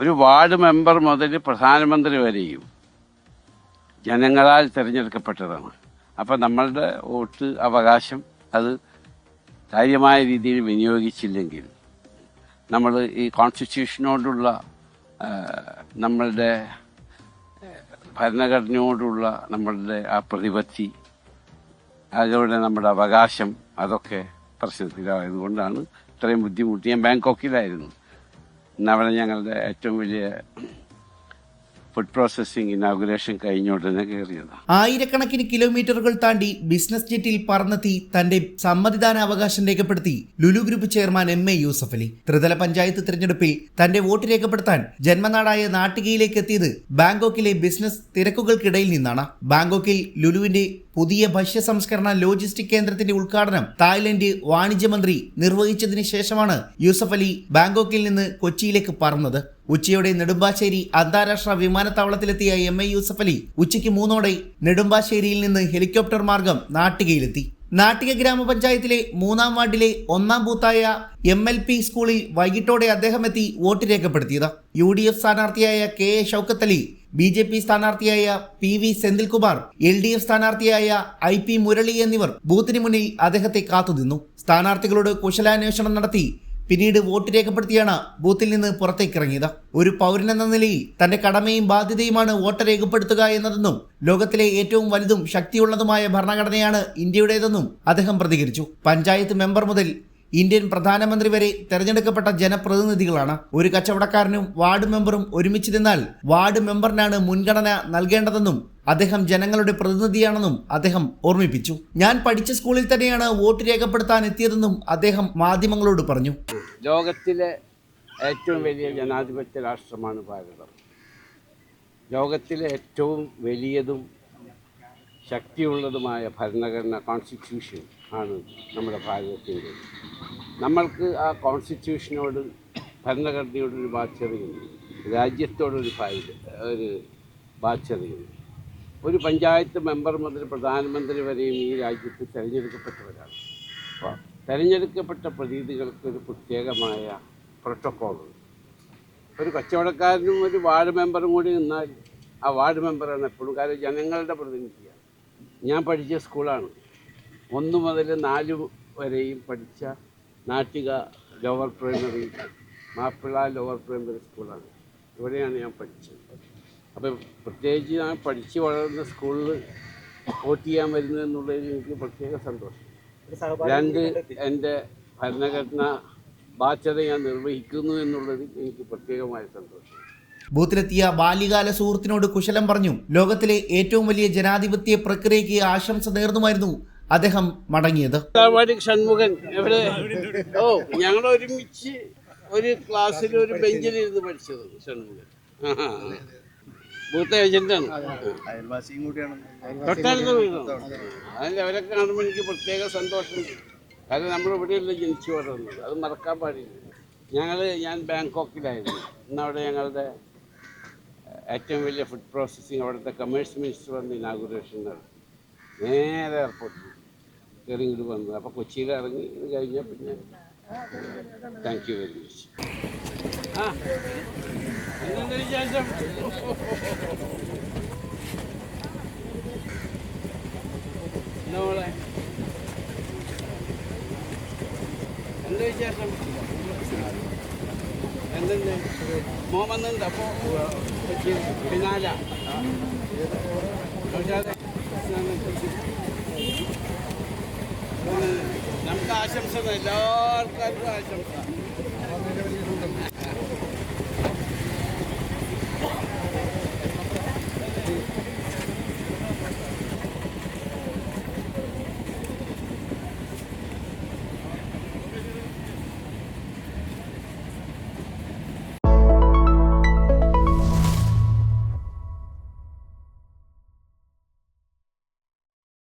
ഒരു ward member മുതൽ പ്രധാനമന്ത്രി വരെയും ജനങ്ങളാൽ തിരഞ്ഞെടുക്കപ്പെട്ടതാണ്. അപ്പം നമ്മളുടെ വോട്ട് അവകാശം അത് കാര്യമായ രീതിയിൽ വിനിയോഗിച്ചില്ലെങ്കിൽ നമ്മൾ ഈ കോൺസ്റ്റിറ്റ്യൂഷനോടുള്ള നമ്മളുടെ ഭരണഘടനയോടുള്ള നമ്മളുടെ ആ പ്രതിപത്തി അതിലൂടെ നമ്മുടെ അവകാശം അതൊക്കെ പ്രശ്നത്തിലായതുകൊണ്ടാണ് ഇത്രയും ബുദ്ധിമുട്ട്. ഞാൻ ബാങ്കോക്കിലായിരുന്നു. ഇന്ന് ഞങ്ങളുടെ ഏറ്റവും വലിയ ഫുഡ് പ്രോസസ്സിംഗ് ഇനാഗുറേഷൻ കഴിഞ്ഞ ഉടനെ കയറിയതാണ് ആയിരക്കണക്കിന് കിലോമീറ്ററുകൾ താണ്ടി ബിസിനസ് ജെറ്റിൽ പറന്നെത്തി തന്റെ സമ്മതിദാന അവകാശം രേഖപ്പെടുത്തി Lulu group chairman M A Yusuff Ali. ത്രിതല പഞ്ചായത്ത് തിരഞ്ഞെടുപ്പിൽ തന്റെ വോട്ട് രേഖപ്പെടുത്താൻ ജന്മനാടായ നാട്ടികയിലേക്ക് എത്തിയത് ബാങ്കോക്കിലെ ബിസിനസ് തിരക്കുകൾക്കിടയിൽ നിന്നാണ്. ബാങ്കോക്കിൽ ലുലുവിന്റെ പുതിയ ഭക്ഷ്യ സംസ്കരണ ലോജിസ്റ്റിക് കേന്ദ്രത്തിന്റെ ഉദ്ഘാടനം തായ്ലൻഡ് വാണിജ്യമന്ത്രി നിർവഹിച്ചതിന് ശേഷമാണ് യൂസഫ് അലി ബാങ്കോക്കിൽ നിന്ന് കൊച്ചിയിലേക്ക് പറന്നത്. ഉച്ചയോടെ നെടുമ്പാശ്ശേരി അന്താരാഷ്ട്ര വിമാനത്താവളത്തിലെത്തിയ എം എ യൂസഫ് അലി ഉച്ചയ്ക്ക് മൂന്നോടെ നെടുമ്പാശ്ശേരിയിൽ നിന്ന് ഹെലികോപ്റ്റർ മാർഗം നാട്ടികയിലെത്തി. നാട്ടിക ഗ്രാമപഞ്ചായത്തിലെ മൂന്നാം വാർഡിലെ ഒന്നാം ബൂത്തായ എം എൽ പി സ്കൂളിൽ വൈകിട്ടോടെ അദ്ദേഹം എത്തി വോട്ട് രേഖപ്പെടുത്തിയത്. U D F സ്ഥാനാർത്ഥിയായ K A Shoukath Ali B J P സ്ഥാനാർത്ഥിയായ P V Senthilkumar L D F സ്ഥാനാർത്ഥിയായ I P Murali എന്നിവർ ബൂത്തിന് മുന്നിൽ അദ്ദേഹത്തെ കാത്തുനിന്നു. സ്ഥാനാർത്ഥികളോട് കുശലാന്വേഷണം നടത്തി പിന്നീട് വോട്ട് രേഖപ്പെടുത്തിയാണ് ബൂത്തിൽ നിന്ന് പുറത്തേക്ക് പുറത്തേക്കിറങ്ങിയത്. ഒരു പൗരൻ എന്ന നിലയിൽ തന്റെ കടമയും ബാധ്യതയുമാണ് വോട്ട് രേഖപ്പെടുത്തുക എന്നതെന്നും ലോകത്തിലെ ഏറ്റവും വലുതും ശക്തിയുള്ളതുമായ ഭരണഘടനയാണ് ഇന്ത്യയുടേതെന്നും അദ്ദേഹം പ്രതികരിച്ചു. പഞ്ചായത്ത് മെമ്പർ മുതൽ ഇന്ത്യൻ പ്രധാനമന്ത്രി വരെ തെരഞ്ഞെടുക്കപ്പെട്ട ജനപ്രതിനിധികളാണ്. ഒരു കച്ചവടക്കാരനും വാർഡ് മെമ്പറും ഒരുമിച്ച് നിന്നാൽ വാർഡ് മെമ്പറിനാണ് മുൻഗണന നൽകേണ്ടതെന്നും അദ്ദേഹം ജനങ്ങളുടെ പ്രതിനിധിയാണെന്നും അദ്ദേഹം ഓർമ്മിപ്പിച്ചു. ഞാൻ പഠിച്ച സ്കൂളിൽ തന്നെയാണ് വോട്ട് രേഖപ്പെടുത്താൻ എത്തിയതെന്നും അദ്ദേഹം മാധ്യമങ്ങളോട് പറഞ്ഞു. ലോകത്തിലെ ഏറ്റവും വലിയ ജനാധിപത്യ രാഷ്ട്രമാണ് ഭാരതം. ലോകത്തിലെ ഏറ്റവും വലിയതും ശക്തിയുള്ളതുമായ ഭരണഘടന കോൺസ്റ്റിറ്റ്യൂഷൻ ആണ് നമ്മുടെ ഭാരതത്തിന്റെ. നമ്മൾക്ക് ആ കോൺസ്റ്റിറ്റ്യൂഷനോട് ഭരണഘടനയോടൊരു ബാധ്യതയുണ്ട്. രാജ്യത്തോടൊരു ഒരു ബാധ്യതയുണ്ട്. ഒരു പഞ്ചായത്ത് മെമ്പർ മുതൽ പ്രധാനമന്ത്രി വരെയും ഈ രാജ്യത്ത് തിരഞ്ഞെടുക്കപ്പെട്ടവരാണ്. അപ്പോൾ തിരഞ്ഞെടുക്കപ്പെട്ട പ്രതിനിധികൾക്ക് ഒരു പ്രത്യേകമായ പ്രോട്ടോക്കോളുണ്ട് ഒരു കച്ചവടക്കാരനും ഒരു വാർഡ് മെമ്പറും കൂടി നിന്നാൽ ആ വാർഡ് മെമ്പറാണ് എപ്പോഴും. കാര്യം ജനങ്ങളുടെ പ്രതിനിധിയാണ്. ഞാൻ പഠിച്ച സ്കൂളാണ്. ഒന്ന് മുതൽ നാല് വരെയും പഠിച്ച Nattika lower primary Mappila lower primary സ്കൂളാണ് ഇവിടെയാണ് ഞാൻ പഠിച്ചത്. അപ്പോൾ പ്രത്യേകിച്ച് ഞാൻ പഠിച്ച് വളർന്ന സ്കൂളിൽ വോട്ട് ചെയ്യാൻ വരുന്നത് എന്നുള്ളതിൽ എനിക്ക് പ്രത്യേക സന്തോഷം. രണ്ട് എന്റെ ഭരണഘടന ബാധ്യത ഞാൻ നിർവഹിക്കുന്നു എന്നുള്ളതിൽ എനിക്ക് പ്രത്യേകമായ സന്തോഷം. ബൂത്തിലെത്തിയ ബാല്യകാല സുഹൃത്തിനോട് കുശലം പറഞ്ഞു. ലോകത്തിലെ ഏറ്റവും വലിയ ജനാധിപത്യ പ്രക്രിയയ്ക്ക് ആശംസ നേർന്നുമായിരുന്നു അദ്ദേഹം മടങ്ങിയത്. ഷൺമുഖൻ എവിടെ? ഓ ഞങ്ങൾ ഒരുമിച്ച് ഒരു ക്ലാസ്സിൽ ഒരു ബെഞ്ചിലിരുന്ന് പഠിച്ചത് ഷൺമുഖൻ. ബൂത്ത് ഏജന്റാണ്. അയൽവാസിയും കൂടിയാണ്. തൊട്ടടുത്ത വീടാണ്. അതിൽ അവരെ കാണുമ്പോൾ എനിക്ക് പ്രത്യേക സന്തോഷമുണ്ട് കാരണം നമ്മൾ ഇവിടെയല്ല ജനിച്ചു വളർന്നത്. അത് മറക്കാൻ പാടില്ല. ഞങ്ങൾ ഞാൻ ബാങ്കോക്കിലായിരുന്നു. ഇന്നവിടെ ഞങ്ങളുടെ ഏറ്റവും വലിയ ഫുഡ് പ്രോസസ്സിങ് അവിടുത്തെ കമേഴ്സ് മിനിസ്റ്റർ വന്ന് ഇനാഗുറേഷൻ നടത്തി. നേരെ എയർപോർട്ടിൽ കയറി ഇങ്ങോട്ട് വന്നത്. അപ്പോൾ കൊച്ചിയിൽ ഇറങ്ങി ഇത് കഴിഞ്ഞാൽ പിന്നെ താങ്ക് യു വെരി മച്ച് ആ. വിശേഷം മോളെ എന്താ വിശേഷം? എന്തുണ്ട്? മോൻ വന്നിട്ടുണ്ട്. അപ്പോ പിന്നാല. നമുക്ക് ആശംസ എല്ലാവർക്കും ആശംസ.